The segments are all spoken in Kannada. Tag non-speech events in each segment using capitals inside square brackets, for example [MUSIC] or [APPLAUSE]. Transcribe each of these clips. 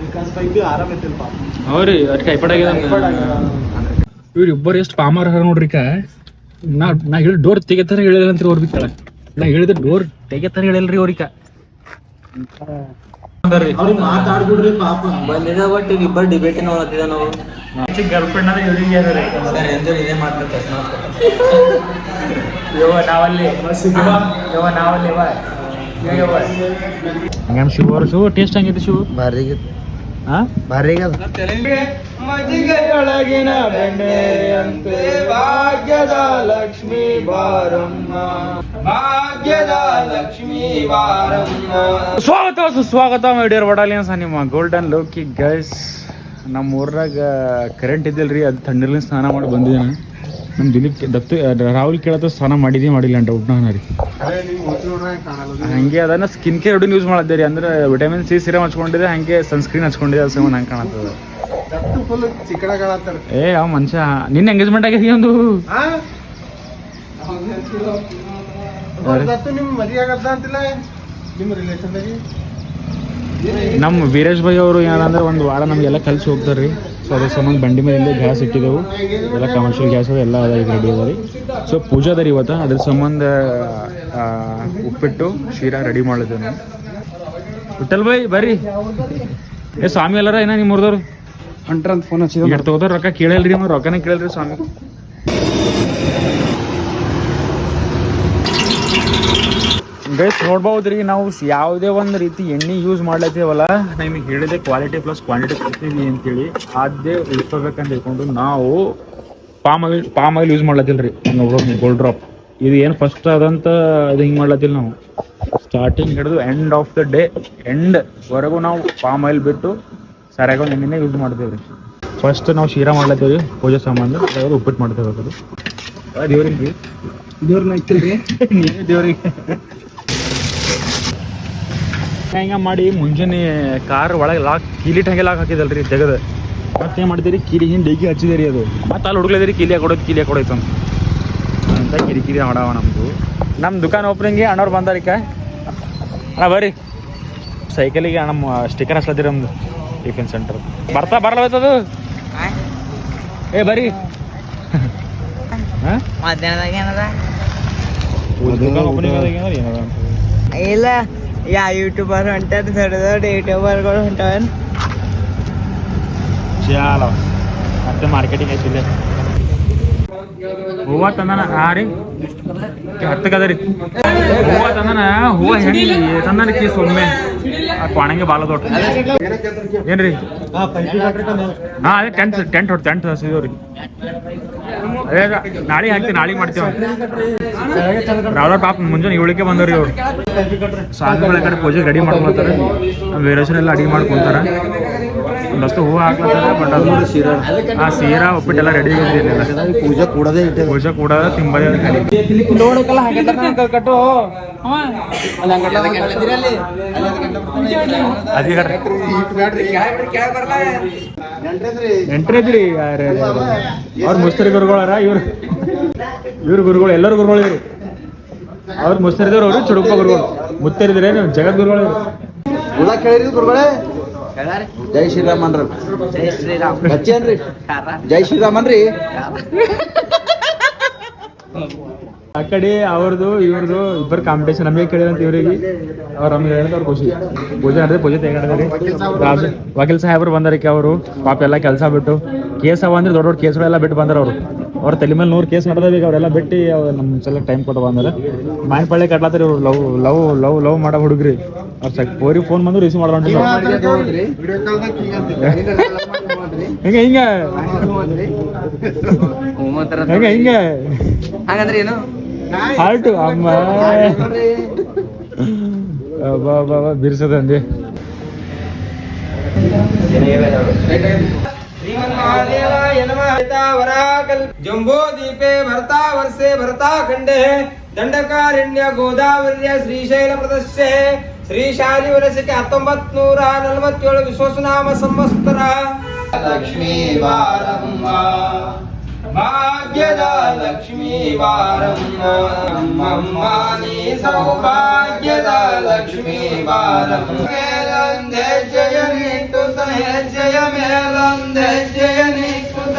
ವಿಕಾಸ್ ಬೈಕ್ ಆರಾಮ್ ಐತಿಲ್ ಪಾಪ ಅವ್ರಿ ಅದ್ ಕೈಪಡ Typhoid ಆಗ್ಯದ. ಇವ್ರು ಇಬ್ಬರು ಎಷ್ಟು ಪಾಮಾರ ಹರ ನೋಡ್ರಿ ಕ ನಾ ನಾ ಹೇಳಿ ಡೋರ್ ತೆಗೆತಾರ ಹೇಳಿಲ್ಲ ಅಂತ ಅವ್ರ ಕೇಳ ನಾ ಹೇಳಿದ್ರೆ ಡೋರ್ ತೆಗೆತಾರ ಹೇಳಿಲ್ರಿ ಅವ್ರಿಕ ಅವ್ರಿಗೆ ಮಾತಾಡ್ಬಿಡ್ರಿ ಪಾಪ. ಬಂದಿದ ಬಟ್ ಈಗ ಇಬ್ಬರು ಡಿಬೇಟಿನ ಹೋಗ್ತಿದ ನಾವು. ಗರ್ಲ್ ಫ್ರೆಂಡ್ ಅಂದ್ರೆ ಇವ್ರಿಗೆ ಸರ್ ಎಂಜಾಯ್ ಇದೇ ಮಾಡ್ತಾರೆ ಯವ್ವ ನಾವಲ್ಲಿ. ಯವ್ವ ನಾವಲ್ಲಿ ಹಂಗ ಶಿವ ಅವ್ರ ಶಿವ ಟೇಸ್ಟ್ ಹಂಗೈತಿ ಶಿವ ಭಾರಿ ಹಾ ಭಾರಿ ಮಜಿಗೆಯೊಳಗಿನ ಬೆಣ್ಣೆಯಂತೆ ಭಾಗ್ಯದ ಲಕ್ಷ್ಮೀ ಬಾರಮ್ಮ ಭಾಗ್ಯದ ಲಕ್ಷ್ಮೀ ಬಾರಮ್ಮ ಸ್ವಾಗತ ಸುಸ್ವಾಗತ ಮೇಡಿಯರ್ ವಡಾಲಿಯನ್ಸ್ ನಿಮ್ಮ ಗೋಲ್ಡನ್ ಲೋಕಿ ಗೈಸ್ ನಮ್ಮ ಊರಾಗ ಕರೆಂಟ್ ಇದ್ದಿಲ್ರಿ ಅದು ತಣ್ಣೀರ್ಲಿಂದ ಸ್ನಾನ ಮಾಡಿ ಬಂದಿದ್ದೇನೆ ನಮ್ಮ ದಿಲೀಪ್ ದತ್ತು ರಾಹುಲ್ ಕೇಳತ್ತ ಸ್ನಾನ ಮಾಡಿದಿ ಮಾಡಿಲ್ಲ ಅಂತ ಊಟ ರೀ ಹಂಗೆ ಅದನ್ನ ಸ್ಕಿನ್ ಕೇರ್ ರುಟೀನ್ ಯೂಸ್ ಮಾಡಿದ್ದೆ ರೀ. ಅಂದ್ರೆ ವಿಟಮಿನ್ ಸಿ ಸಿರಮ್ ಹಚ್ಕೊಂಡಿದೆ ಹಂಗೆ ಸನ್ಸ್ಕ್ರೀನ್ ಹಚ್ಕೊಂಡಿದೆ ಅದು ಸಿಮ್ ಹಂಗೆ ಕಾಣತ್ತದ. ಏ ಅವ ಮನುಷ್ಯ ನಿನ್ನ ಎಂಗೇಜ್ಮೆಂಟ್ ಆಗೈತಿ ಒಂದು. ನಮ್ಮ ವೀರೇಶ್ ಭಾಯ್ ಅವರು ಏನಂದ್ರೆ ಒಂದು ವಾರ ನಮಗೆಲ್ಲ ಕಲ್ಸಿ ಹೋಗ್ತಾರೆ ರೀ ಸೊ ಅದಕ್ಕೆ ಸಂಬಂಧ ಬಂಡಿ ಮೇಲೆ ಇಲ್ಲೇ ಗ್ಯಾಸ್ ಇಟ್ಟಿದ್ದೆವು. ಎಲ್ಲ ಕಮರ್ಷಿಯಲ್ ಗ್ಯಾಸ್ ಎಲ್ಲ ಅದ ಈಗ ರೆಡಿ ಅದ ರೀ ಸೊ ಪೂಜಾ ಅದ ರೀ ಇವತ್ತು ಅದ್ರ ಸಂಬಂಧ ಉಪ್ಪಿಟ್ಟು ಶೀರಾ ರೆಡಿ ಮಾಡಿದ್ದೇವೆ ನಾವು. ವಿಠಲ್ ಭಾಯ್ ಬರ್ರಿ. ಏ ಸ್ವಾಮಿ ಎಲ್ಲರ ಏನ ನಿಮ್ಮ ಊರ್ದವ್ರು? ಅಂಟ್ರಂತ ಅಂತ ಫೋನ್ ಹಚ್ಚಿದ್ರು ತಗೋದ್ರ ರೊಕ್ಕ ಕೇಳಲ್ರಿ ರೊಕ್ಕನೇ ಕೇಳಲ್ರಿ ಸ್ವಾಮಿ. ಗೈಸ್ ನೋಡ್ಬೋದ್ರಿ ನಾವು ಯಾವುದೇ ಒಂದು ರೀತಿ ಎಣ್ಣೆ ಯೂಸ್ ಮಾಡ್ಲತ್ತೀವಲ್ಲ ನಿಮಗೆ ಹೇಳಿದೆ ಕ್ವಾಲಿಟಿ ಪ್ಲಸ್ ಕ್ವಾಂಟಿಟಿ ಕೊಡ್ತೀವಿ ಅಂತೇಳಿ. ಅದೇ ಉಳ್ಕೋಬೇಕಂತ ಹೇಳ್ಕೊಂಡು ನಾವು palm oil palm oil use ಮಾಡ್ಲತ್ತಿಲ್ರಿ. ನೋಡೋದು ಗೋಲ್ಡ್ ಡ್ರಾಪ್ ಇದು ಏನು ಫಸ್ಟ್ ಅದಂತ ಇದು ಹಿಂಗೆ ಮಾಡ್ಲತ್ತಿಲ್ಲ ನಾವು. ಸ್ಟಾರ್ಟಿಂಗ್ ಹಿಡಿದು end of the day end ವರೆಗೂ ನಾವು ಪಾಮ್ ಆಯಿಲ್ ಬಿಟ್ಟು ಸರಿಯಾಗಿ ಒಂದು ಎಣ್ಣೆನೇ ಯೂಸ್ ಮಾಡ್ತೀವಿ ರೀ ಫಸ್ಟ್ ನಾವು ಶೀರಾ ಮಾಡ್ಲತ್ತೀವಿ ರೀ ಪೂಜೆ ಸಾಮಾನು ಅದಾದ್ರೂ ಉಪ್ಪಿಟ್ಟು ಮಾಡ್ತೇವೆ ಅದು ದೇವರಿಗೆ. ದೇವ್ರನ್ನ ಇತ್ತಿಲ್ರಿ [LAUGHS] ನೀವೇ ದೇವ್ರಿಗೆ. ಹಿಂಗ ಮಾಡಿ ಮುಂಜಾನೆ ಕಾರ್ ಒಳಗೆ ಲಾಕ್ ಕೀಲಿಟ್ ಹಂಗೆ ಲಾಕ್ ಹಾಕಿದಲ್ರಿ ತೆಗದ ಮತ್ತೇನು ಮಾಡಿದಿರಿ ಕೀಲಿ ಹಿಂದೆ ಡೈಗಿ ಹಚ್ಚಿದಿರಿ ಅದು. ಮತ್ತೆ ಅಲ್ಲಿ ಹುಡುಗಲಿದಿರಿ ಕೀಲಿ ಹಾಕೊಡೋದು ಕೀಲಿ ಹಾಕೊಡೋಯ್ತು ಅಂತ. ಅಂತ ಕಿರಿ ಮಾಡವ ನಮ್ಮದು ನಮ್ಮ ದುಕಾನ್ ಓಪನಿಂಗ್ಗೆ ಅಣ್ಣವ್ರು ಬಂದಾರಿಕ ಅಣ್ಣ ಬರ್ರಿ. ಸೈಕಲಿಗೆ ನಮ್ಮ ಸ್ಟಿಕರ್ ಹಚ್ಲತ್ತೀರಿ ನಮ್ದು. ಟಿಫಿನ್ ಸೆಂಟರ್ ಬರ್ತಾ ಬರಲ್ವತ್ತದು ಏ ಬರ್ರಿ. [LAUGHS] ಮಧ್ಯಾಹ್ನದಾಗ ಏನದ? ದುಕಾನ್ ಓಪನಿಂಗ್ ಏನದ? ಇಲ್ಲ. యా యూట్యూబర్ అంటారు థర్డ్ యూట్యూబర్ కూడా ఉంటారు చాలా అంటే మార్కెటింగ్ అయితే ಹೂವ ತಂದನ? ಹಾ ರೀ. ಹತ್ತಕ್ಕದ ರೀ. ಹೂವ ತಂದನ? ಹೂವ ಹೆಣಿ ತಂದನ ಕೀಸ್ ಒಮ್ಮೆ? ಕೊಣಂಗೆ ಬಾಲ ದೊಡ್ಡ. ಏನ್ರಿ? ಹಾ, ಅದೇ ಟೆಂಟ್ ಟೆಂಟ್ ಹೊಡ್ ಟೆಂಟ್ ಹಸಿದೀವಿ ರೀ ಅದೇ. ನಾಳೆ ಹಾಕ್ತಿ, ನಾಳೆ ಮಾಡ್ತೀವಿ. ರಾವ್ರ ಪಾಪ ಮುಂಜಾನೆ ಏಳಕ್ಕೆ ಬಂದವ್ರಿ ಅವ್ರು ಸಾಂಗ್ಗಳ ಕಡೆ ಪೂಜೆ ರೆಡಿ ಮಾಡ್ಕೊಳ್ತಾರೆ ವೀರೇಶನೆಲ್ಲ ಅಡಿಗೆ ಮಾಡ್ಕೊಂತಾರ. ಒಂದಷ್ಟು ಹೂವು ಹಾಕ್ಲತ್ತಾರ ಬಟ್ ಅದು ಆ ಸೀರಾ ಒಪ್ಪಿಟ್ಟೆಲ್ಲ ರೆಡಿ ಇರ್ತಿರ್ಲಿಲ್ಲ ಪೂಜೆ ಕೂಡದೇ ಇಟ್ಟೆ ಪೂಜೆ ಕೂಡ ತಿಂಬದೇ ಎಂಟ್ರಿ ಹಾಗೆ ಕಟ್ಟು. ಅದೇ ಎಂಟ್ರಿ ಯಾರ ಅವ್ರ ಮುಸ್ತರಿ ಗುರುಗಳಾರ ಇವ್ರು ಇವ್ರ ಗುರುಗಳು ಎಲ್ಲರೂ ಗುರುಗಳು ಇವ್ರು. ಅವ್ರು ಮುಸ್ತರಿದವ್ರು ಅವರು ಚುಡುಕ ಗುರುಗಳು. ಮುತ್ತರಿದ್ರೆ ಜಗದ್ ಗುರುಗಳು ಹುಳ ಕೇಳಿರಿ ಗುರುಗಳೇ. ಜೈ ಶ್ರೀರಾಮ್ ಅನ್ರಿ ಜೈ ಶ್ರೀರಾಮ್. ಹಚ್ಚೇನ್ರಿ ಜೈ ಶ್ರೀರಾಮ್ ಅನ್ರಿ ಆ ಕಡೆ ಅವ್ರದ್ದು ಇವ್ರದ್ದು ಇಬ್ಬರು ಕಾಂಪಿಟೇಷನ್ ನಮಗೆ ಕೇಳಿದಂತ ಇವ್ರಿಗೆ. ಅವ್ರು ನಮ್ಗೆ ಹೇಳಿದ್ರೆ ಅವ್ರು ಖುಷಿ. ಪೂಜೆ ಅಂದ್ರೆ ಪೂಜೆ ತೆಗೆದ್ರಿ. ರಾಜು ವಕೀಲ್ ಸಾಹೇಬ್ರು ಬಂದಾರಿಕೆ ಅವರು. ಪಾಪ ಎಲ್ಲ ಕೆಲಸ ಬಿಟ್ಟು. ಕೇಸ್ ಅವ ಅಂದ್ರೆ ದೊಡ್ಡ ದೊಡ್ಡ ಕೇಸ್ಗಳೆಲ್ಲ ಬಿಟ್ಟು ಬಂದಾರ ಅವರು. ಅವ್ರ ತಲೆ ಮೇಲೆ ನೂರು ಕೇಸ್ ನಡೆದ ಈಗ ಅವರೆಲ್ಲ ಬಿಟ್ಟು ಅವ್ರು ನಮ್ಮ ಸಲ ಟೈಮ್ ಕೊಟ್ಟು ಬಂದಾರ ಮಾಯನ್ ಪಳ್ಳೆ ಕಟ್ಲಾತ್ರಿ ಇವ್ರು ಲವ್ ಲವ್ ಲವ್ ಲವ್ ಮಾಡೋ ಹುಡುಗ್ರಿ. ಅವ್ರ ಸಕ್ ಪೋರಿ ಫೋನ್ ಬಂದು ರಿಸೀವ್ ಮಾಡೋಣ ಹಿಂಗ ಹಿಂಗ? ಹಿಂಗ ಹಿಂಗ? ಹಾಗಂದ್ರೆ ಏನು? ಹಾರ್ಟ್ ಅಮ್ಮ. ಬಾ ಬಾ ಬಾ ಬಿರ್ಸದಂದೆ जम्बो दीपे भरता वर्षे भरता खंडे ದಂಡಕಾರಣ್ಯ ಗೋದಾವರಿಯ ಶ್ರೀಶೈಲ ಪ್ರದರ್ಶೆ ಶ್ರೀಶಾಲಿ ವರ್ಷಕ್ಕೆ ಹತ್ತೊಂಬತ್ ನೂರ ನಲವತ್ತೇಳು ವಿಶ್ವಸನಾಮ ಸಂವತ್ಸರ ಲಕ್ಷ್ಮೀ ವಾರಮ್ಮ ಭಾಗ್ಯದ ಲಕ್ಷ್ಮೀ ವಾರಮ್ಮ ಅಮ್ಮಮ್ಮ ನೀ ಸೌಭಾಗ್ಯದ ಲಕ್ಷ್ಮೀ ವಾರಮ್ಮ ಮೇಲೊಂದೆ ಜಯನಿಟ್ಟು ಹೆಜ್ಜೆಯ ಜಯ ಹೆಜ್ಜೆಯ ಜಯ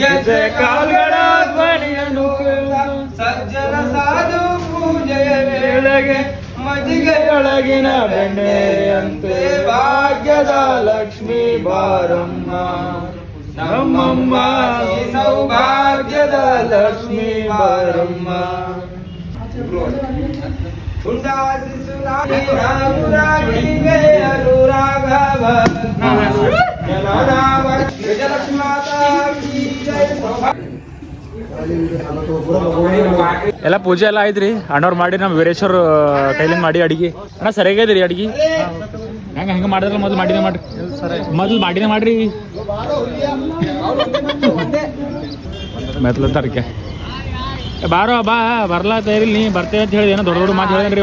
ಗೆಜ್ಜೆ ಕಾಲ್ಗಳ ಧ್ವನಿಯನ್ನು ಕೇಳುತ್ತ ಸಜ್ಜನ ಸಾಧು ಪೂಜೆಯ ವೇಳೆಗೆ ಮಜಿಗೆಯೊಳಗಿನ ಬೆಣ್ಣೆಯಂತೆ ಭಾಗ್ಯದ ಲಕ್ಷ್ಮೀ ಬಾರಮ್ಮ. ನಮ್ಮಮ್ಮ ಈ ಸೌಭಾಗ್ಯದ ಲಕ್ಷ್ಮೀ ಬಾರಮ್ಮ ಉಂಡಾಸಿಸು ರಾಘುರಾಗಿಗೆ ಅನುರಾಘವ ಎಲ್ಲ ಪೂಜೆ ಎಲ್ಲ ಆಯ್ತ್ರಿ. ಅಣ್ಣವ್ರು ಮಾಡಿ ನಮ್ಮ ವೀರೇಶ್ವರ್ ಟೈಲಿಂಗ್ ಮಾಡಿ ಅಡಿಗೆ. ಅಣ್ಣ ಸರಿಯಾಗಿದ್ರಿ ರೀ ಅಡಿಗೆ ಹೆಂಗ ಹೆಂಗೆ ಮಾಡಿದ್ರಲ್ಲ ಮೊದಲು ಮಾಡಿದೆ ಮಾಡ್ರಿ? ಮೊದಲು ಮಾಡಿನೇ ಮಾಡ್ರಿ. ಮೆತ್ಲ ತರಕೆ ಬಾರೋ ಬಾ ಬರ್ಲಾ ತಯಾರಿಲ್ಲ ನೀ ಬರ್ತೇವೆ ಅಂತ ಹೇಳಿದೆ. ಏನೋ ದೊಡ್ಡ ದೊಡ್ಡ ಮಾತು ಹೇಳಿದ್ರಿ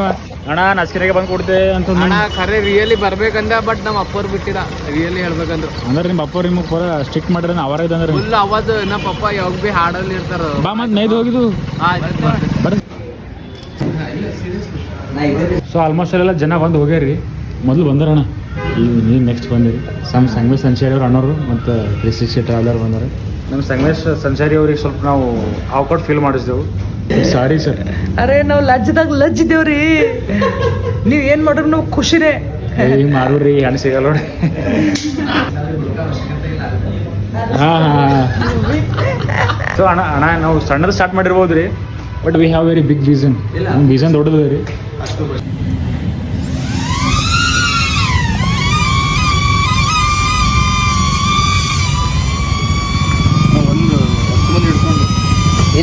ಅಣ್ಣ ನಸ್ಕಿನಾಗೆ ಬಂದು ಕೊಡ್ತೆ ಅಂತ ಅಣ್ಣ ಖರೆ ರಿಯಲಿ ಬರ್ಬೇಕಂದ ಬಟ್ ನಮ್ಮ ಅಪ್ಪವ್ರು ಬಿಟ್ಟಿದ ರಿಯಲಿ ಹೇಳ್ಬೇಕಂದ್ರೆ. ಅಂದ್ರೆ ನಿಮ್ಮ ಅಪ್ಪ ನಿಮಗೆ ಪೂರ ಸ್ಟಿಕ್ ಮಾಡ್ರಿ ಅವರ ಇದಂದ್ರೆ ಫುಲ್ ಅವತ್ತು ನಮ್ಮ ಪಪ್ಪ ಯಾವಾಗ ಭೀ ಹಾಡಲ್ಲಿ ಇರ್ತಾರ. ಬಾ ಮತ್ತೆ ನೈದು ಹೋಗಿದ್ದು. ಬರ್ರಿ ಸೊ ಆಲ್ಮೋಸ್ಟ್ ಎಲ್ಲ ಜನ ಬಂದು ಹೋಗ್ಯಾರಿ ಮೊದಲು ಬಂದಾರಣ್ಣ. ಈಗ ನೀವು ನೆಕ್ಸ್ಟ್ ಬಂದಿರಿ ನಮ್ಮ ಸಂಗಮೇಶ್ ಸಂಚಾರಿ ಅವ್ರು ಅಣ್ಣವರು ಮತ್ತು ತ್ರೀ ಸಿಕ್ಸ್ಟಿ ಟ್ರಾವೆಲರ್ ಬಂದರು. ನಮ್ಮ ಸಂಗಮೇಶ್ ಸಂಚಾರಿ ಅವ್ರಿಗೆ ಸ್ವಲ್ಪ ನಾವು ಔಕೌಟ್ ಫೀಲ್ ಮಾಡಿಸಿದೆವು. ಸಾರಿ ಸರ್ ಅರೆ ನಾವು ಲಜ್ಜದಾಗ ಲಜ್ಜಿದ್ದೇವ್ರಿ ನೀವು ಏನು ಮಾಡ್ರು ನಾವು ಖುಷಿನೇ. ಹಿಂಗೆ ಮಾಡ್ರಿ ಏನು ಸಿಗಲ್ಲ ನೋಡಿ ಹಾಂ ಹಾಂ ಸೊ ಅಣ್ಣ ಅಣ್ಣ ನಾವು ಸಣ್ಣದು ಸ್ಟಾರ್ಟ್ ಮಾಡಿರ್ಬೋದು ರೀ but we have very big reason ನಮ್ಮ ರೀಸನ್ ದೊಡ್ಡದು ರೀ.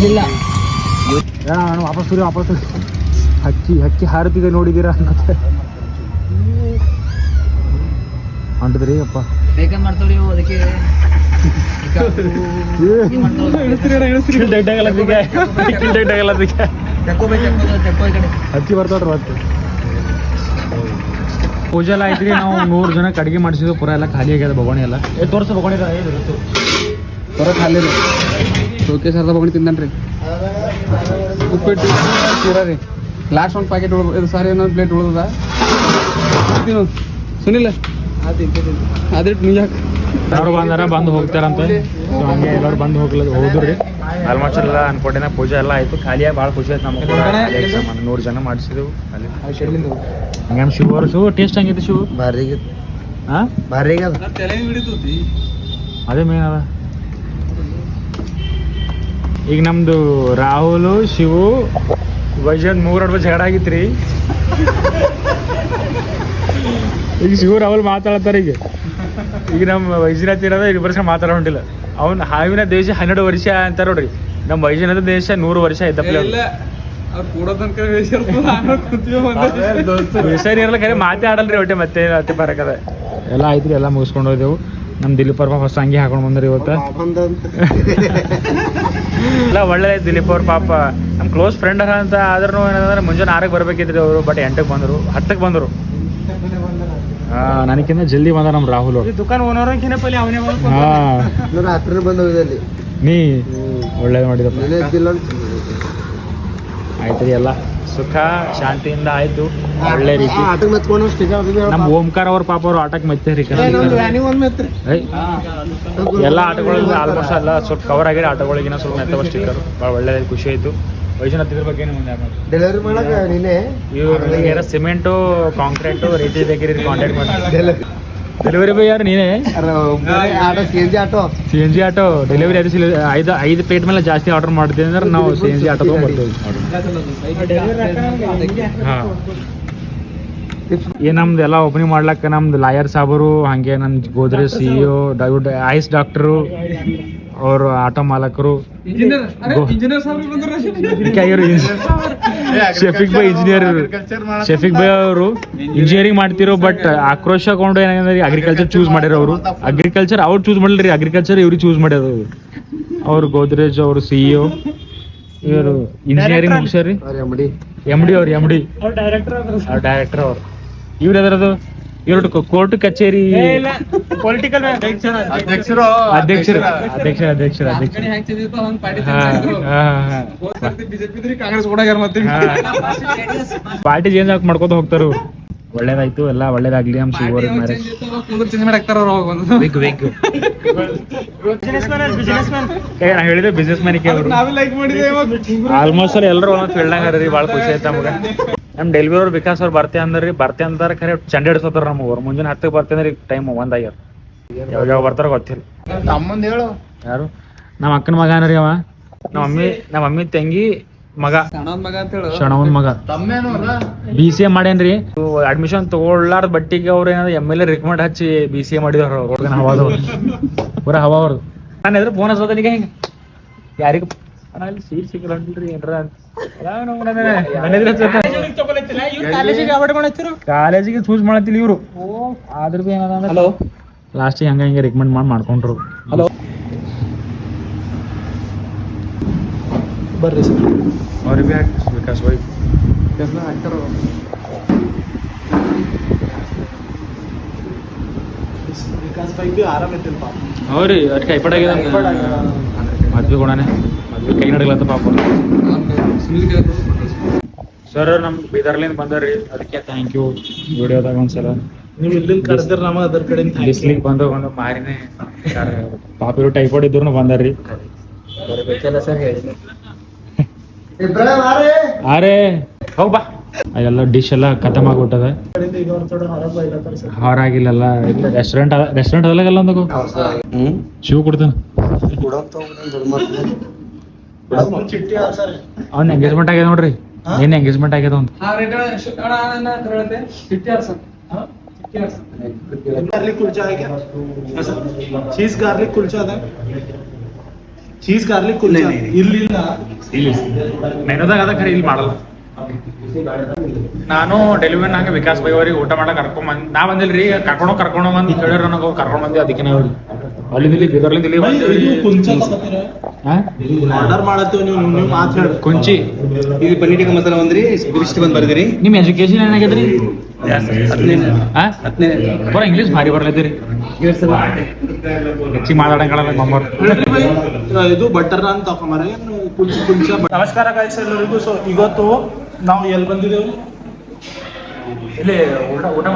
ನಾನು ವಾಪಸ್ ಸುರಿ ವಾಪಸ್ ಹಕ್ಕಿ ಹಕ್ಕಿ ಹಾರುತ್ತಿದೆ ನೋಡಿದ್ದೀರಾ ಅನ್ಕೋತೆ ಹೊಂಟದ್ರಿ ಅಪ್ಪ. ಬೇಕನ್ ಮಾಡ್ತಾವ್ರಿ ಅದಕ್ಕೆ. ಹಕ್ಕಿ ಬರ್ತಾವ್ರಿ ಮತ್ತೆ. ಪೂಜೆ ಎಲ್ಲ ಆಯ್ತ್ರಿ ನಾವು ನೂರು ಜನಕ್ಕೆ ಅಡಿಗೆ ಮಾಡಿಸಿದ್ವಿ ಪೂರ ಎಲ್ಲ ಖಾಲಿ ಆಗ್ಯದ ಬಗೋಣಿ ಎಲ್ಲ. ಏ ತೋರ್ಸ ಬಗೋಣಿ ಖಾಲಿ ರೀ ಶೋಕೇಶ್ ಅರ್ಧ ಬಗಣಿ ತಿಂದನ್ರಿ ಉಪ್ಪಿಟ್ಟು ಶಿರಾ ರೀ. ಲಾಸ್ಟ್ ಒಂದು ಪ್ಯಾಕೆಟ್ ಉಳ್ದು ಇದು ಸಾರಿ ಏನೋ ಪ್ಲೇಟ್ ಉಳ್ದದ. ತಿನ್ನು. ಸುನಿಲ್ಲ ಅದಿಟ್ಟು ನಿಜ ಯಾಕೆ ಎಲ್ಲರೂ ಬಂದಾರ ಬಂದು ಹೋಗ್ತಾರಂತ. ಸೊ ಹಂಗೆ ಎಲ್ಲರೂ ಬಂದು ಹೋಗ್ಲ ಹೋದ್ರಿ ಆಲ್ಮೋಸ್ಟ್ ಎಲ್ಲ ಅನ್ಕೊಂಡಿನ ಪೂಜೆ ಎಲ್ಲ ಆಯ್ತು. ಖಾಲಿಯಾಗಿ ಭಾಳ ಖುಷಿ ಆಯ್ತು ನಮ್ಗೆ ನೂರು ಜನ ಮಾಡಿಸಿದೆವು. ಅಲ್ಲಿ ಹಂಗೆ. ಶಿವ ಶಿವ ಟೇಸ್ಟ್ ಹಂಗಿತ್ತು ಶಿವ ಭಾರಿ ಹಾಂ ಭಾರಿ ಅದ ಅದೇ ಮೇನ್ ಅದ. ಈಗ ನಮ್ದು ರಾಹುಲ್ ಶಿವು ವೈಜನ್ ಮೂರ್ ಅಡ್ವ ಜಗಳ ಆಗಿತ್ರಿ. ಈಗ ಶಿವು ರಾಹುಲ್ ಮಾತಾಡ್ತಾರೆ ಈಗ. ಈಗ ನಮ್ಮ ವೈಜನಾಥ್ ಇರೋದ ಇಬ್ಬರು ವರ್ಷ ಮಾತಾಡೋ ಹೊಂಟಿಲ್ಲ. ಅವ್ನ ಹಾವಿನ ದೇಶ ಹನ್ನೆರಡು ವರ್ಷ ಅಂತಾರ ನೋಡ್ರಿ. ನಮ್ಮ ವೈಜನಾಥ ದೇಶ ನೂರು ವರ್ಷ ಇದ್ದಪ್ಪ ಸರಿ ಇರಲ್ಲ ಕರೆ ಮಾತೇ ಆಡಲ್ರಿ ಒಟ್ಟೆ ಮತ್ತೆ ಅತಿ ಬರಕದ ಎಲ್ಲ ಆಯ್ತ್ರಿ ಎಲ್ಲ ಮುಗಿಸ್ಕೊಂಡು ಹೋದೆವು. ನಮ್ಮ ದಿಲೀಪ್ ಪರ್ವ ಹೊಸ ಅಂಗಿ ಹಾಕೊಂಡು ಬಂದ್ರಿ ಇವತ್ತು. ಇಲ್ಲ ಒಳ್ಳೆ ದಿಲೀಪ್ ಅವ್ರ ಪಾಪ. ನಮ್ಮ ಕ್ಲೋಸ್ ಫ್ರೆಂಡ್ ಅಂತ ಆದ್ರೂ ಏನಂದ್ರೆ ಮುಂಜಾನೆ ಆರಕ್ಕೆ ಬರ್ಬೇಕಿದ್ರಿ ಅವರು ಬಟ್ ಎಂಟಕ್ಕೆ ಬಂದರು ಹತ್ತಕ್ ಬಂದರು. ನನಕಿಂತ ಜಲ್ದಿ ಬಂದ ನಮ್ಮ ರಾಹುಲ್ ಅವ್ರು. ದುಕಾನ್ ಓನರ್ ಪಲ್ಲಿ ಅವನೇ ಹತ್ರ ರಾತ್ರಿ ನೀ ಒಳ್ಳೇದು ಅಂತ ಆಯ್ತು ಎಲ್ಲ. ಸುಖ ಶಾಂತಿಯಿಂದ ಆಯ್ತು. ಒಳ್ಳೆ ರೀತಿ. ನಮ್ ನಮ್ಮ ಓಂಕಾರ ಅವ್ರ ಪಾಪ ಅವ್ರು ಆಟಕ್ಕೆ ಮೆತ್ತರಿ ಎಲ್ಲ ಆಟಗಳಿಂದ ಆಲ್ಮೋಸ್ಟ್ ಎಲ್ಲ ಸ್ವಲ್ಪ ಕವರ್ ಆಗಿರೋ ಆಟಗಳಿಗಿನ ಸ್ವಲ್ಪ ಮೆತ್ತ ಸ್ಟಿಕ್ಕರ್. ಭಾಳ ಒಳ್ಳೆ ಖುಷಿ ಆಯ್ತು. ಇದ್ರ ಬಗ್ಗೆ ಡೆಲಿವರಿ ನೀನೆ? ಇವ್ರು ಸಿಮೆಂಟು ಕಾಂಕ್ರೀಟು ರೀತಿ ಬೇಕಿರಿ ಕಾಂಟ್ಯಾಕ್ಟ್ ಮಾಡಿ ಡೆಲಿವರಿ ಬಾಯ್ ಯಾರು ನೀನೇ? Auto C N G auto. C N G auto delivery ಅದು ಐದು ಐದು ಪ್ಲೇಟ್ ಮೇಲೆ ಜಾಸ್ತಿ ಆರ್ಡರ್ ಮಾಡ್ತೀವಿ ಅಂದ್ರೆ ನಾವು ಸಿ ಎನ್ ಜಿ ಆಟೋ ತೊಗೊಂಡ್ಬರ್ತೀವಿ ಹಾಂ ಏ ನಮ್ದು ಎಲ್ಲ ಓಪನಿಂಗ್ ಮಾಡ್ಲಕ್ಕ ನಮ್ದು ಲಾಯರ್ ಸಾಬರು ಹಾಗೆ ನಮ್ಮ ಗೋದ್ರೇಜ್ ಸಿ ಇ ಐಸ್ ಡಾಕ್ಟರು ಅವರು ಆಟೋ ಮಾಲಕರು Shafiq by engineer Shafiq by ಅವರು ಇಂಜಿನಿಯರಿಂಗ್ ಮಾಡ್ತಿರೋ ಬಟ್ ಆಕ್ರೋಶಕೊಂಡು ಏನಂದ್ರೆ ಅಗ್ರಿಕಲ್ಚರ್ ಚೂಸ್ ಮಾಡ್ಯಾರ ಅವರು. ಅಗ್ರಿಕಲ್ಚರ್ ಅವ್ರು ಚೂಸ್ ಮಾಡಲ್ರಿ ಅಗ್ರಿಕಲ್ಚರ್ ಇವ್ರಿಗೆ ಚೂಸ್ ಮಾಡ್ಯಾರ ಅವರು. ಅವ್ರು ಗೋದ್ರೇಜ್ ಅವರು ಸಿ ಇ ಇವರು ಇಂಜಿನಿಯರಿಂಗ್ ಮುಗಿಸ್ಯಾರಿ ಎಂ ಡಿ ಅವ್ರು ಎಂ ಡಿ ಡೈರೆಕ್ಟರ್ ಅವ್ರು ಇವ್ರು ಎದ್ರದು ಇವ್ರು ಕೋರ್ಟ್ ಕಚೇರಿ ಪೊಲಿಟಿಕಲ್ ಅಧ್ಯಕ್ಷರು ಅಧ್ಯಕ್ಷರು. ಪಾರ್ಟಿ ಚೇಂಜ್ ಹಾಕಿ ಮಾಡ್ಕೊತ ಹೋಗ್ತಾರ? ಒಳ್ಳೇದಾಯ್ತು ಎಲ್ಲ ಒಳ್ಳೇದಾಗ್ಲಿ. ನಮ್ ಏ ನಾ ಹೇಳಿದೆ ಬಿಸ್ನೆಸ್ ಮ್ಯಾನ್ ಆಲ್ಮೋಸ್ಟ್ ಅಲ್ಲಿ ಎಲ್ಲರೂ ಒಂದೊಂದು ಫೀಲ್ಡ್ ರೀ ಭಾಳ ಖುಷಿ ಆಯ್ತು ನಮ್ಗೆ. ನಮ್ ಡೆಲಿವರಿ ಅವ್ರು ವಿಕಾಸ್ ಅವ್ರು ಬರ್ತೆ ಅಂದ್ರಿ ಬರ್ತೆ ಅಂತಾರ ಖರೆ ಚಂಡ ಹಿಡ್ಸೋತಾರ ನಮ್ಗೆ ಅವ್ರು ಮುಂಜಾನೆ ಹತ್ತಕ್ಕೆ ಬರ್ತೆ ಅಂದ್ರೆ ಟೈಮ್ ಒಂದ್ ಆಗ್ಯಾರ ಯಾವಾಗ ಯಾವಾಗ ಬರ್ತಾರ ಗೊತ್ತಿಲ್ಲ. ತಮ್ಮಂದ್ ಹೇಳು. ಯಾರು? ನಮ್ಮ ಅಕ್ಕನ ಮಗ ಅನ್ರಿ ಅವ. ನಮ್ಮ ಮಮ್ಮಿ ನಮ್ಮ ಮಮ್ಮಿ ತಂಗಿ ಮಗ. ಸಣ್ಣವನ್ ಮಗ ಅಂತ ಹೇಳು. ಶಣವನ್ ಮಗ. ಬಿ ಸಿ ಎ ಮಾಡೇನ್ರಿ. ಅಡ್ಮಿಷನ್ ತಗೊಳ್ಳಾರ್ದ ಬಟ್ಟಿಗೆ ಅವ್ರ ಏನಾದ್ರು ಎಂ ಎಲ್ ಎ ರಿಕಮೆಂಡ್ ಹಚ್ಚಿ ಬಿ ಸಿ ಎ ಮಾಡಿದವ್ರು ಅವ್ರಿಗೆ ಹವಾದವ್ರು ಪೂರ ಹವಾ ಅವ್ರದ್ದು ನಾನು ಎದುರು ಫೋನ್ ಹಚ್ಚೋದ ಈಗ ಹಿಂಗೆ? ಯಾರಿಗೂ ಅಲ್ಲಿ ಸೀಟ್ ಸಿಗಲ್ಲ ಅಂತಿಲ್ರಿ ಏನ್ರ ಅಂತ. ಕಾಲೇಜಿಗೆ ಚೂಸ್ ಮಾಡತ್ತಿಲ್ಲ ಇವರು. ಆದ್ರ ಬಿ ಏನದ ಹಲೋ ಲಾಸ್ಟಿಗೆ ಹಂಗ ಹಿಂಗೆ ರೆಕಮೆಂಡ್ ಮಾಡಿ ಮಾಡ್ಕೊಂಡ್ರು. ಹಲೋ ಬರ್ರಿ ಸರ್. ಅವ್ರಿಗೆ ಬಿ ಹಾಕಿ ವಿಕಾಸ್ ಹಾಕ್ತಾರ ವಿಕಾಸ್ ಬೈ ಬಿ ಆರಾಮ್ ಅವ್ರಿಗೆ ಮದ್ವೆ ಕೂಡ ಕೈ ನಡಗಲತ್ತ ಪಾಪ ಸರ್ ನಮ್ ಬೀದರ್ಲಿಂದ ಬಂದಾರ್ರಿ ಅದಕ್ಕೆ ಥ್ಯಾಂಕ್ ಯು ವಿಡಿಯೋದಾಗ ಒಂದ್ಸಲ. ನೀವು ಇಲ್ಲಿ ಕರೆದ್ರ ನಮ ಅದರ ಕಡೆ ಬಿಸ್ಲಿಗೆ ಬಂದು ಒಂದು ಮಾರಿನೇ ಪಾಪಿರು ಟೈಫಾಯ್ಡ್ ಇದ್ರು ಬಂದಾರ್ರಿ. ಅರೆ! ಹೋಗ್ ಬಾ. ಅದೆಲ್ಲ ಡಿಶ್ ಎಲ್ಲ ಖತಮ್ ಆಗ್ಬಿಟ್ಟದ. ಈಗ ಅವ್ರ ಥೋಡ ಹೊರಗೆ ಬೈಲತ್ತಾರ ಸರ್ ಹೊರಾಗಿಲ್ಲಲ್ಲ ಇಲ್ಲ ರೆಸ್ಟೋರೆಂಟ್ ರೆಸ್ಟೋರೆಂಟ್ ಅದಲ್ಲ ಒಂದು ಶಿವ ಕೊಡ್ತಾನ. ಚಿಟ್ಟಿ ಅದ ಸರ್ ಅವ್ನ ಎಂಗೇಜ್ಮೆಂಟ್ ಆಗ್ಯದ ನೋಡ್ರಿ ಏನ್ ಎಂಗೇಜ್ಮೆಂಟ್ ಆಗ್ಯದ ಒಂದು ಹಾ ರೇಟ್ ಅಣ್ಣ ಅಣ್ಣ ಹೇಳುತ್ತೆ ಫಿಫ್ಟಿ ಅರ್ಸನ್ गार्लिक कुलचा है क्या चीज गार्लिक कुलचा है चीज गार्लिक कुलचा ಇಲ್ಲಿ ಇಲ್ಲ ಇಲ್ಲಿ ಮೆನುದಾಗ ಅದ ಖರೆ ಇಲ್ಲಿ ಮಾಡಲ್ಲ ನಾನು ಡೆಲಿವರಿ ನಂಗೆ ವಿಕಾಸ್ ಬೈ ಅವ್ರಿಗೆ ಊಟ ಮಾಡಕ್ ಕರ್ಕೊಂಡ್ ಬಂದ್ ನಾ ಬಂದಿಲ್ರಿ ಕರ್ಕೊಂಡು ಕರ್ಕೊಂಡು ಬಂದು ಹೇಳಿರ ನನಗೆ ಅವ್ರು ಕರ್ಕೊಂಡ್ ಬಂದಿ ಅದಕ್ಕೆ ನಾವು ಅಲ್ಲಿಂದ ಬೀದರ್ಲಿಂದ ಇಲ್ಲಿ ಆರ್ಡರ್ ಮಾಡತ್ತೀವಿ ನೀವು ನೀವು ಮಾತು ಹೇಳಿ. ಕುಂಚಿ. ಇದು ಪನ್ನೀರ್ ಟಿಕ್ಕ ಮಸಾಲ ಒಂದ್ರಿ ಇಷ್ಟು ಬಂದ್ ಬರ್ದಿರಿ. ನಿಮ್ಮ ಎಜುಕೇಶನ್ ಏನಾಗ್ಯದ್ರಿ? ಬರ ಇಂಗ್ಲೀಷ್ ಭಾರಿ ಬರ್ಲತ್ತೀರಿ. ಹೆಚ್ಚಿಗೆ ಮಾತಾಡಂಗಲ್ಲ ಮಮ್ಮರ್ ಇದು ಬಟರ್ ನಾನ್ ಕುಲ್ಚ ನಮಸ್ಕಾರ ಗಾಯ್ಸ್ ಎಲ್ಲರಿಗೂ. ಸೊ ಇವತ್ತು ನಾವು ಎಲ್ಲಿ ಬಂದಿದ್ದೇವೆ? ಇಲ್ಲಿ ಊಟ ಊಟ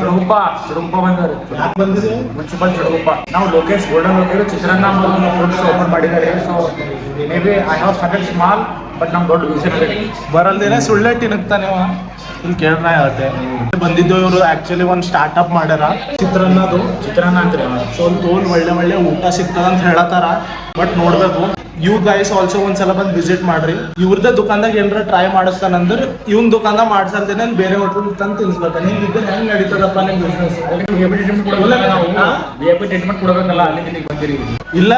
ಚುಡುಗುಪ್ಪ ಚುಡುಗುಪ್ಪ ಬಂದವ್ರಿ ಮುನ್ಸಿಪಲ್ ಚುಡುಗುಪ್ಪ ನಾವು ಲೋಕೇಶ್ ಗೋಲ್ಡನ್ ಲೋಕೇಶ್ ಚಿತ್ರಾನ್ನ ಫ್ರೂಟ್ಸ್ ಓಪನ್ ಮಾಡಿದ್ದಾರೆ. So maybe I have started small but ನಮ್ ದೊಡ್ಡ ವಿಷಯ ಬರಲ್ದೇನೆ ಸುಳ್ಳೆ ತಿನ್ನುತ್ತಾನೆ ಇಲ್ಲಿ ಕೇಳ್ರ ಇರುತ್ತೆ. ಬಂದಿದ್ದು ಇವರು ಆಕ್ಚುಲಿ ಒಂದು ಸ್ಟಾರ್ಟ್ಅಪ್ ಮಾಡ್ಯಾರ. ಚಿತ್ರಾನ್ನದು ಚಿತ್ರಾನ್ನ ಅಂತ ಸೊ ತೋಲ್ ಒಳ್ಳೆ ಒಳ್ಳೆ ಊಟ ಸಿಗ್ತದ ಅಂತ ಹೇಳತ್ತಾರ. ಬಟ್ ನೋಡ್ಬೇಕು. ಯು ಗೈಸ್ ಆಲ್ಸೋ ಒಂದ್ಸಲ ಬಂದು ವಿಸಿಟ್ ಮಾಡ್ರಿ. ಇವ್ರದ ದುಕಾನ್ದಾಗ ಏನರ ಟ್ರೈ ಮಾಡಿಸ್ತಾನಂದ್ರೆ ಇವ್ನ ದುಕಾನ್ದಾಗ ಮಾಡ್ಸಲ್ದೇನೆ ಬೇರೆ ಹೋಟೆಲ್ ತಂದು ತಿನ್ಸ್ಬೇಕು. ಹಿಂಗಿದ್ರೆ ಹೆಂಗ್ ನಡೀತದಪ್ಪ ನಿಮ್ ಬಿಸ್ನೆಸ್ ಕೊಡಬೇಕಲ್ಲ ಅಲ್ಲಿ ಬಂದಿರಿ ಇಲ್ಲ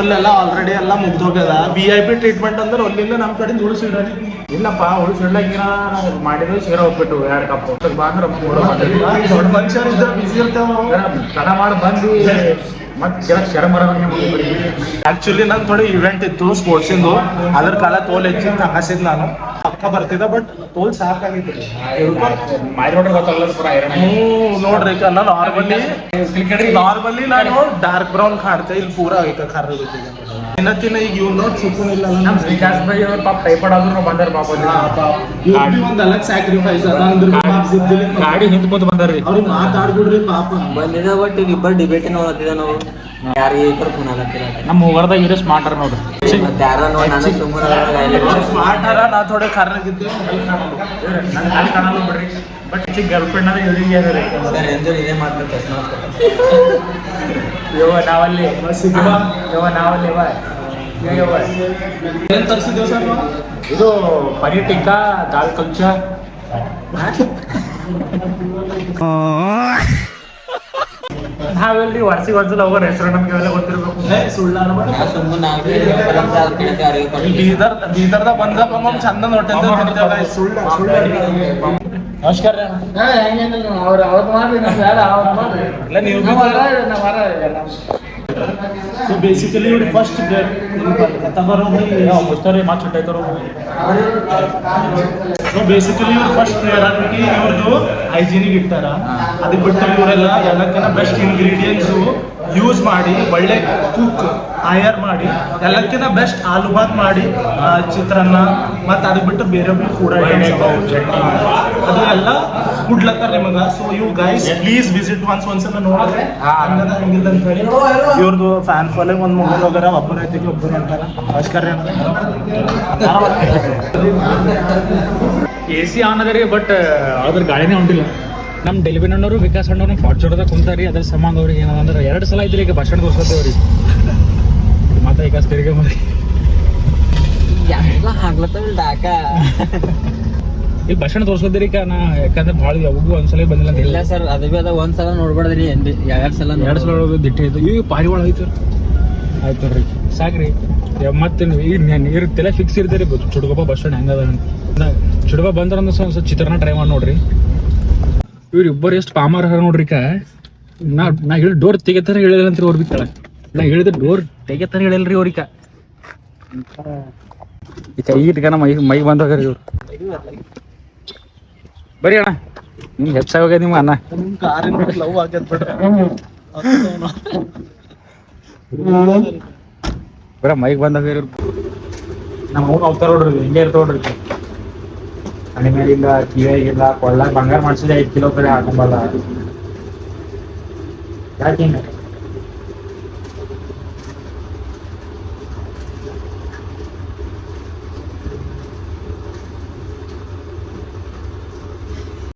ಅಲ್ಲೆಲ್ಲ ಆಲ್ರೆಡಿ ಎಲ್ಲ ಮುಗ್ದೋಗ್ಯದ. ವಿ ಐ ಪಿ ಟ್ರೀಟ್ಮೆಂಟ್ ಅಂದ್ರೆ ಅಲ್ಲಿಂದ ನಮ್ಮ ಕಡೆ ಉಳಿಸಿಡ್ರಿ ಇಲ್ಲಪ್ಪ ಉಳಿಸಿಡ್ಲಾಗಿನ ನಾವು ಮಾಡಿದ್ರು ಸೇರ ಹೋಗ್ಬಿಟ್ಟು ಎರಡು ಕಪ್ ಬಾ ಅಂದ್ರೆ ದೊಡ್ಡ ಮನುಷ್ಯರು ಇದ್ರೆ ಬಿಸಿ ಇರ್ತಾವ ತಡ ಮಾಡಿ ಬಂದು. ಆಕ್ಚುಲಿ ನಂಗೆ ಥೋಡೆ ಇವೆಂಟ್ ಇತ್ತು ಸ್ಪೋರ್ಟ್ಸಿಂದು ಅದ್ರ ಕಾಲ ತೋಲ್ ಹೆಚ್ಚಿನ ತಗಸಿದ್ ನಾನು. ಪಕ್ಕ ಬರ್ತಿದ್ದ ಬಟ್ ತೋಲ್ ಸಾಕಾಗಿತ್ತು. ನೋಡ್ರಿ ನಾನು ನಾರ್ಮಲಿ ನಾರ್ಮಲಿ ನಾನು ಡಾರ್ಕ್ ಬ್ರೌನ್ ಕಾಣ್ತೆ ಇಲ್ಲಿ ಪೂರ ಐತೆ ಖಾರ ತಿನ್ನ ತಿನ್ನ ಈಗ ನೋಡಿ ವಿಕಾಸ್ ಅವ್ರ ಪಾಪ ಆದ್ರೂ ಬಂದಾರ ಪಾಪ ಒಂದ್ ಅಲಗ್ ಸ್ಯಾಕ್ರಿಫೈಸ್ ಸಿದ್ದಿಲ್ಲ ಗಾಡಿ ಹಿಂದ್ ಬಂದಾರಿ ಬಂದಾರ್ರಿ. ಅವ್ರಿಗೆ ಮಾತಾಡ್ಬಿಡ್ರಿ ಪಾಪ. ಬಂದಿದ ಬಟ್ ಈಗ ಇಬ್ಬರು ಡಿಬೇಟ್ ನೋಡತ್ತಿದ ನಾವು. ಯಾರಿಗೆ ಇಬ್ಬರು ನಮ್ಮ ಊರದಾಗ ಇರೋ ಸ್ಮಾರ್ಟರ್ ನೋಡ್ರಿ. ಮತ್ತೆ ಯಾರ ನೋಡಿ ನಾನು ಸುಮ್ಮನೆ ಸ್ಮಾರ್ಟ್ ಅರ ನಾ ಥೋಡೆ ಖರ್ನಾಗಿದ್ದೆ ಕಾಣಲ್ಲ ಬಿಡ್ರಿ. ಬಟ್ ಗರ್ಲ್ ಫ್ರೆಂಡ್ ಇವ್ರಿಗೆ ಸರ್ ಎಂಜು ಇದೇ ಮಾಡ್ತಾರೆ ಯವ್ವ ನಾವಲ್ಲಿ ಸಿಗ್ಬಾ ಯವ್ವ ನಾವಲ್ಲಿ ಯವ್ವ. ಏನ್ ತರ್ಸಿದ್ದೇವ್ ಸರ್? ಇದು ಪನೀರ್ ಟಿಕ್ಕಾ ದಾಲ್ ಕಲ್ಚಾ. [LAUGHS] ನಾವೆಲ್ರಿ ವರ್ಷಿಗೆ ಒಂದ್ಸಲ ಹೋಗೋ ರೆಸ್ಟೋರೆಂಟ್ ನಮ್ಗೆ ಅವೆಲ್ಲ ಗೊತ್ತಿರ್ಬೇಕು ಏ, ಸುಳ್ಳು ಅನ್ಬೇಡ. ಸುಮ್ಮನೆ ನಾವು ಯಾರಿಗೆ ಈ ಬೀದರ್ ಬೀದರ್ದಾಗ ಬಂದಪ್ಪ ಮಮ್ಮ ಚಂದ ನೋಟೆಂತ ತಿಂತೇವ ಸುಳ್ಳು ಸುಳ್ಳು ನಮಸ್ಕಾರ ಇಲ್ಲ ನೀವು ಸೊ ಬೇಸಿಕಲಿ ಇವ್ರು ಫಸ್ಟ್ ಮುಸ್ತಾರಿ ಮಾತು ಸುಟ್ಟೈತರು ಸೊ ಬೇಸಿಕಲಿ ಇವ್ರು ಫಸ್ಟ್ ಪ್ರಯಾರಿಟಿ ಇವ್ರದ್ದು ಹೈಜೀನಿಗೆ ಇಡ್ತಾರ? ಅದಕ್ಕೆ ಬಿಟ್ಟು ಇವರೆಲ್ಲ ಎಲ್ಲಕ್ಕಿಂತ ಬೆಸ್ಟ್ ಇಂಗ್ರೀಡಿಯೆಂಟ್ಸು ಯೂಸ್ ಮಾಡಿ ಒಳ್ಳೆ ಕುಕ್ ಆಯರ್ ಮಾಡಿ ಎಲ್ಲಕ್ಕಿಂತ ಬೆಸ್ಟ್ ಆಲೂ ಬಾತ್ ಮಾಡಿ ಚಿತ್ರಾನ್ನ ಮತ್ತು ಅದು ಬಿಟ್ಟು ಬೇರೆ ಬೇರೆ ಫುಡ್ ಐಟಮ್ಸ್ ಅದು ಎಲ್ಲ ಕುಡ್ಲತ್ತಾರ ನಿಮಗೆ so you guys please visit once ಒಂದ್ಸಲ ನೋಡಿದ್ರೆ ಹಂಗದ ಹಂಗಿಲ್ಲ ಅಂತ ಹೇಳಿ. ಇವ್ರದ್ದು ಫ್ಯಾನ್ ಫಾಲೋಯಿಂಗ್ ಒಂದು ಮೊಬೈಲ್ ಹೋಗಾರ ಒಬ್ಬರು ಐತಿಗೆ ಒಬ್ಬರು ಅಂತಾರ. ನಮಸ್ಕಾರ ಎ ಸಿ ಆನ್ ಅದ ರೀ ಬಟ್ ಅದ್ರ ಗಾಳಿನೇ ಹೊಂಟಿಲ್ಲ ನಮ್ಮ ಡೆಲಿವರಿ ಅಣ್ಣವರು ವಿಕಾಸ್ ಅಣ್ಣವ್ರು ಫಾರ್ಚೂನರ್ದಾಗ ಕುಂತಾರಿ ಅದ್ರ ಸಂಬಂಧ ಅವ್ರಿಗೆ ಏನಂದ್ರೆ ಅಂದ್ರೆ ಎರಡು ಸಲ ಇದ್ರಿ ಈಗ ಬಸ್ ಸ್ಟ್ಯಾಂಡ್ ತೋರ್ಸತ್ತೇವ್ರಿ ಮತ್ತೆ ವಿಕಾಸ್ ತಿರುಗಿ ಮಾಡಿ ಎಲ್ಲ ಆಗ್ಲತ್ತವ ಡಾಕ. ಇಲ್ಲಿ ಬಸ್ ಸ್ಟ್ಯಾಂಡ್ ತೋರ್ಸೋದ್ರಿ ಈಗ ನಾ ಯಾಕಂದ್ರೆ ಭಾಳ ಯಾವಾಗೂ ಒಂದ್ಸಲ ಬಂದಿಲ್ಲ ಅಂತ ಇಲ್ಲ ಸರ್ ಅದು ಬಿ ಅದ ಒಂದ್ ಸಲ ನೋಡ್ಬಾರ್ದ್ರಿ ಎರಡು ಸಲ ಎರಡು ಸಲ ನೋಡೋದು ದಿಟ್ಟಿ ಆಯ್ತು ಈಗ ಪಾರಿವಾಳ ಆಯ್ತು ಆಯ್ತು ರೀ ಸಾಕ್ರಿ. ಮತ್ತೆ ಈಗ ನೀರು ತಲೆ ಫಿಕ್ಸ್ ಇರ್ತೀರಿ ಚುಡುಗಪ್ಪ ಬಸ್ ಸ್ಟ್ಯಾಂಡ್ ಹೆಂಗದ ಚುಡುಗಪ್ಪ ಚುಡುಗ ಬಂದ್ರ ಅಂದ್ರೆ ಸ್ವಲ್ಪ ಚಿತ್ರನ ಚಿತ್ರಾನ್ನ ಟ್ರೈ ಮಾಡಿ ನೋಡ್ರಿ. ಇವ್ರು ಇಬ್ಬರು ಎಷ್ಟು ಪಾಮಾರ ಹರ ನೋಡ್ರಿಕ ನಾ ನಾ ಹೇಳಿ ಡೋರ್ ತೆಗಿತಾರ ಹೇಳಿಲ್ಲ ಅಂತ ಅವ್ರು ಬಿತ್ತಳ. ನಾ ಹೇಳಿದ್ರೆ ಡೋರ್ ತೆಗಿತಾರ ಹೇಳಿಲ್ರಿ ಅವ್ರಿಕ ಈ ಕೈ ಮೈ ಮೈ ಬಂದ ರೀ ಇವ್ರು. ಬರೀ ಅಣ್ಣ. ನಿಮ್ಗೆ ಹೆಚ್ಚಾಗ ನಿಮ್ಮ ಅಣ್ಣ. ಲವ್ ಆಗ್ಯದ ಬಿಡ್ರಿ. ಬರ ಮೈಕ್ ಬಂದಾಗ ನಮ್ಮ ಅವ್ರು ಹೋಗ್ತಾರ ನೋಡ್ರಿ ಹಿಂಗೆ ಇರ್ತಾವ ನೋಡ್ರಿ ಹಣೆ ಮೇಲಿಲ್ಲ ಕಿವಿಯಾಗಿಲ್ಲ ಕೊಳ್ಳಾಗ ಬಂಗಾರ ಮಾಡ್ಸಿದ್ರೆ ಐದು ಕಿಲೋ ಕಡೆ ಹಾಕೊಂಬಲ್ಲ ಯಾಕೆ ಹಿಂಗೆ